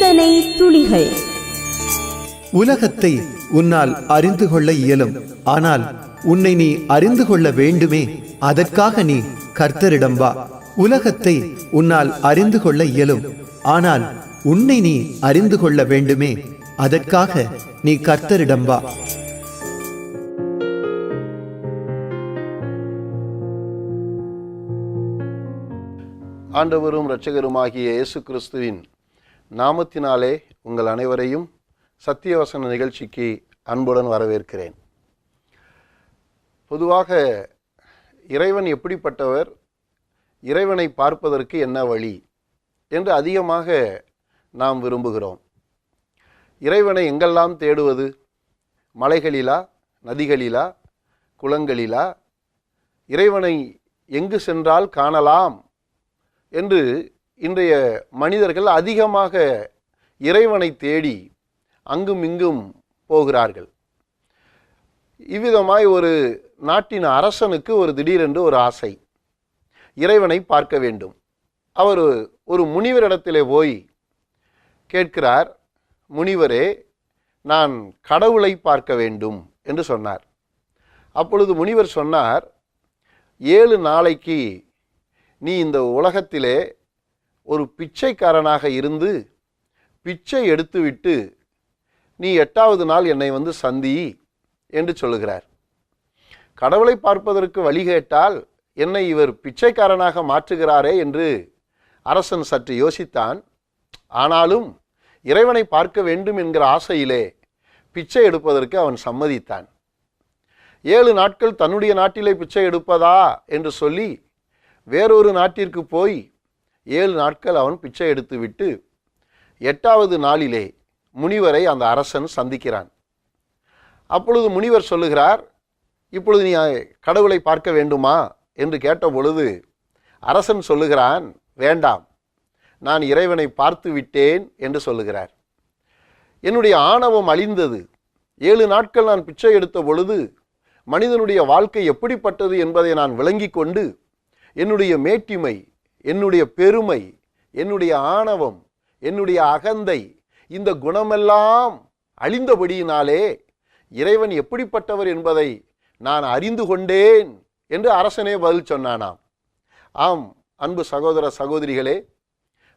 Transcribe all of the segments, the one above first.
செய்திகள் உலகத்தை உன்னால் அறிந்து கொள்ள இயலும். ஆனால் உன்னை நீ அறிந்து கொள்ள வேண்டுமே. அதற்காக நீ கர்த்தரிடம் வா. உலகத்தை உன்னால் அறிந்து கொள்ள இயலும். ஆனால் உன்னை நீ அறிந்து கொள்ள வேண்டுமே. அதற்காக நீ கர்த்தரிடம் வா. ஆண்டவரும் இரட்சகருமாகிய இயேசு கிறிஸ்துவின் நாமத்தினாலே உங்கள் அனைவரையும் சத்தியவசன நிகழ்ச்சிக்கு அன்புடன் வரவேற்கிறேன். பொதுவாக இறைவன் எப்படிப்பட்டவர் இறைவனை பார்ப்பதற்கு என்ன வழி என்று அதிகமாக நாம் விரும்புகிறோம். இறைவனை எங்கெல்லாம் தேடுவது? மலைகளிலா நதிகளிலா குளங்களிலா? இறைவனை எங்கு சென்றால் காணலாம்? என்று இன்றைய மனிதர்கள் அதிகமாக இறைவனை தேடி அங்கும் இங்கும் போகிறார்கள். இவ்விதமாய் ஒரு நாட்டின் அரசனுக்கு ஒரு திடீரென்று ஒரு ஆசை. இறைவனை பார்க்க வேண்டும். அவர் ஒரு முனிவரிடத்திலே போய் கேட்கிறார் முனிவரே நான் கடவுளை பார்க்க வேண்டும் என்று சொன்னார். அப்பொழுது முனிவர் சொன்னார் ஏழு நாளைக்கு நீ இந்த உலகத்திலே ஒரு பிச்சைக்காரனாக இருந்து பிச்சை எடுத்துவிட்டு நீ எட்டாவது நாள் என்னை வந்து சந்தி என்று சொல்லுகிறார். கடவுளை பார்ப்பதற்கு வழி கேட்டால் என்னை இவர் பிச்சைக்காரனாக மாற்றுகிறாரே என்று அரசன் சற்று யோசித்தான். ஆனாலும் இறைவனை பார்க்க வேண்டும் என்கிற ஆசையிலே பிச்சை எடுப்பதற்கு அவன் சம்மதித்தான். ஏழு நாட்கள் தன்னுடைய நாட்டிலே பிச்சை எடுப்பதா? என்று சொல்லி வேறொரு நாட்டிற்கு போய் ஏழு நாட்கள் அவன் பிச்சை எடுத்துவிட்டு எட்டாவது நாளிலே முனிவரை அந்த அரசன் சந்திக்கிறான். அப்பொழுது முனிவர் சொல்லுகிறார் இப்பொழுது நீ கடவுளை பார்க்க வேண்டுமா? என்று கேட்ட பொழுது அரசன் சொல்லுகிறான் வேண்டாம் நான் இறைவனை பார்த்து விட்டேன் என்று சொல்லுகிறார். என்னுடைய ஆணவம் அழிந்தது. ஏழு நாட்கள் நான் பிச்சை எடுத்த பொழுது மனிதனுடைய வாழ்க்கை எப்படிப்பட்டது என்பதை நான் விளங்கி கொண்டு என்னுடைய மேட்டிமை என்னுடைய பெருமை என்னுடைய ஆணவம் என்னுடைய அகந்தை இந்த குணமெல்லாம் அழிந்தபடியினாலே இறைவன் எப்படிப்பட்டவர் என்பதை நான் அறிந்து கொண்டேன் என்று அரசனே பதில் சொன்னானாம். ஆம் அன்பு சகோதர சகோதரிகளே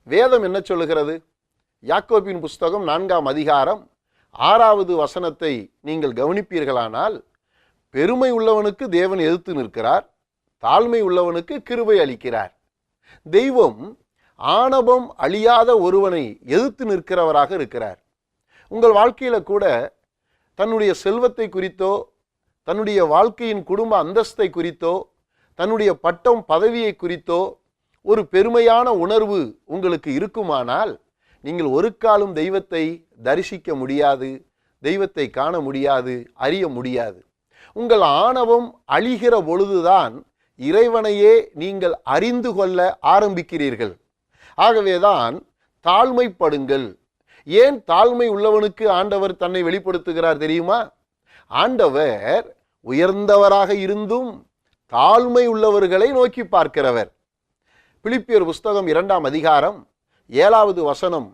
வேதம் என்ன சொல்லுகிறது? யாக்கோப்பின் புஸ்தகம் நான்காம் அதிகாரம் ஆறாவது வசனத்தை நீங்கள் கவனிப்பீர்களானால் பெருமை உள்ளவனுக்கு தேவன் எதிர்த்து நிற்கிறார் தாழ்மை உள்ளவனுக்கு கிருபை அளிக்கிறார். தெய்வம் ஆணவம் அழியாத ஒருவனை எதிர்த்து நிற்கிறவராக இருக்கிறார். உங்கள் வாழ்க்கையில் கூட தன்னுடைய செல்வத்தை குறித்தோ தன்னுடைய வாழ்க்கையின் குடும்ப அந்தஸ்தை குறித்தோ தன்னுடைய பட்டம் பதவியை குறித்தோ ஒரு பெருமையான உணர்வு உங்களுக்கு இருக்குமானால் நீங்கள் ஒரு காலம் தெய்வத்தை தரிசிக்க முடியாது தெய்வத்தை காண முடியாது அறிய முடியாது. உங்கள் ஆணவம் அழிகிற பொழுதுதான் இறைவனையே நீங்கள் அறிந்து கொள்ள ஆரம்பிக்கிறீர்கள். ஆகவேதான் தாழ்மைப்படுங்கள். ஏன் தாழ்மை உள்ளவனுக்கு ஆண்டவர் தன்னை வெளிப்படுத்துகிறார் தெரியுமா? ஆண்டவர் உயர்ந்தவராக இருந்தும் தாழ்மை உள்ளவர்களை நோக்கி பார்க்கிறவர். பிலிப்பியர் புஸ்தகம் இரண்டாம் அதிகாரம் ஏழாவது வசனம்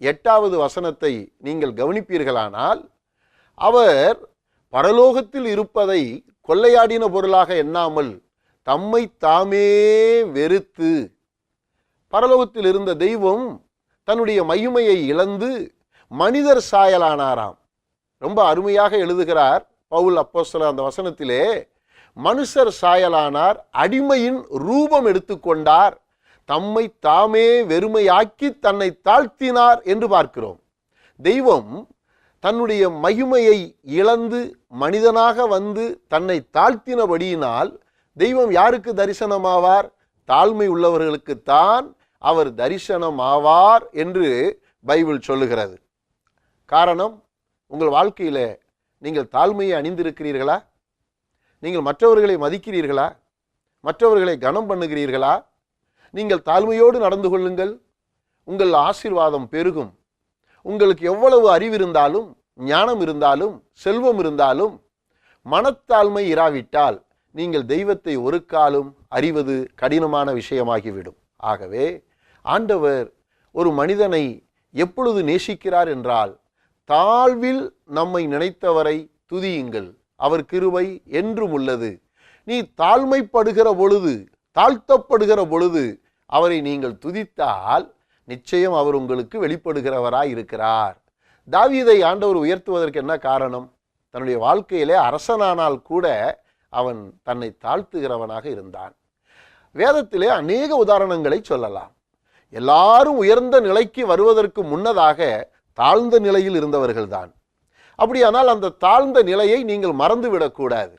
எட்டாவது வசனத்தை நீங்கள் கவனிப்பீர்களானால் அவர் பரலோகத்தில் இருப்பதை கொள்ளையாடின பொருளாக எண்ணாமல் தம்மை தாமே வெறுத்து. பரலோகத்தில் இருந்த தெய்வம் தன்னுடைய மகிமையை இழந்து மனிதர் சாயலானாராம். ரொம்ப அருமையாக எழுதுகிறார் பவுல் அப்போஸ்தலர் அந்த வசனத்திலே மனுஷர் சாயலானார் அடிமையின் ரூபம் எடுத்துக்கொண்டார் தம்மை தாமே வெறுமையாக்கி தன்னை தாழ்த்தினார் என்று பார்க்கிறோம். தெய்வம் தன்னுடைய மகிமையை இழந்து மனிதனாக வந்து தன்னை தாழ்த்தினபடியினால் தெய்வம் யாருக்கு தரிசனமாவார்? தாழ்மை உள்ளவர்களுக்குத்தான் அவர் தரிசனமாவார் என்று பைபிள் சொல்லுகிறது. காரணம் உங்கள் வாழ்க்கையில் நீங்கள் தாழ்மையை அணிந்திருக்கிறீர்களா? நீங்கள் மற்றவர்களை மதிக்கிறீர்களா? மற்றவர்களை கனம் பண்ணுகிறீர்களா? நீங்கள் தாழ்மையோடு நடந்து கொள்ளுங்கள். உங்கள் ஆசீர்வாதம் பெருகும். உங்களுக்கு எவ்வளவு அறிவு இருந்தாலும் ஞானம் இருந்தாலும் செல்வம் இருந்தாலும் மனத்தாழ்மை இராவிட்டால் நீங்கள் தெய்வத்தை ஒரு காலும் அறிவது கடினமான விஷயமாகிவிடும். ஆகவே ஆண்டவர் ஒரு மனிதனை எப்பொழுது நேசிக்கிறார் என்றால் தாழ்வில் நம்மை நினைத்தவரை துதியுங்கள். அவர் கிருபை என்றும் உள்ளது. நீ தாழ்மைப்படுகிற பொழுது தாழ்த்தப்படுகிற பொழுது அவரை நீங்கள் துதித்தால் நிச்சயம் அவர் உங்களுக்கு வெளிப்படுகிறவராய் இருக்கிறார். தாவீதை ஆண்டவர் உயர்த்துவதற்கு என்ன காரணம்? தன்னுடைய வாழ்க்கையிலே அரசனானால் கூட அவன் தன்னை தாழ்த்துகிறவனாக இருந்தான். வேதத்திலே அநேக உதாரணங்களை சொல்லலாம். எல்லாரும் உயர்ந்த நிலைக்கு வருவதற்கு முன்னதாக தாழ்ந்த நிலையில் இருந்தவர்கள்தான். அப்படியானால் அந்த தாழ்ந்த நிலையை நீங்கள் மறந்துவிடக்கூடாது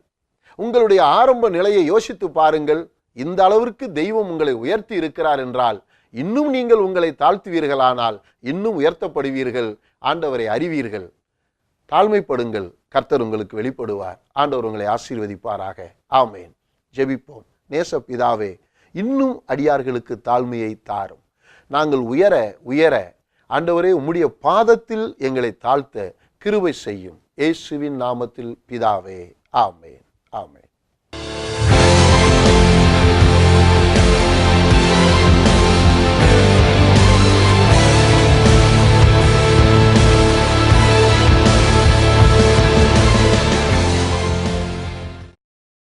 உங்களுடைய ஆரம்ப நிலையை யோசித்து பாருங்கள். இந்த அளவிற்கு தெய்வம் உங்களை உயர்த்தி இருக்கிறார் என்றால் இன்னும் நீங்கள் உங்களை தாழ்த்துவீர்களானால் இன்னும் உயர்த்தப்படுவீர்கள். ஆண்டவரை அறிவீர்கள். தாழ்மைப்படுங்கள். கர்த்தர் உங்களுக்கு வெளிப்படுவார். ஆண்டவர் உங்களை ஆசீர்வதிப்பாராக. ஆமேன். ஜெபிப்போம். நேச பிதாவே இன்னும் அடியார்களுக்கு தாழ்மையை தாரும். நாங்கள் உயர உயர ஆண்டவரே உம்முடைய பாதத்தில் எங்களை தாழ்த்த கிருபை செய்யும். இயேசுவின் நாமத்தில் பிதாவே ஆமேன். ஆமேன்.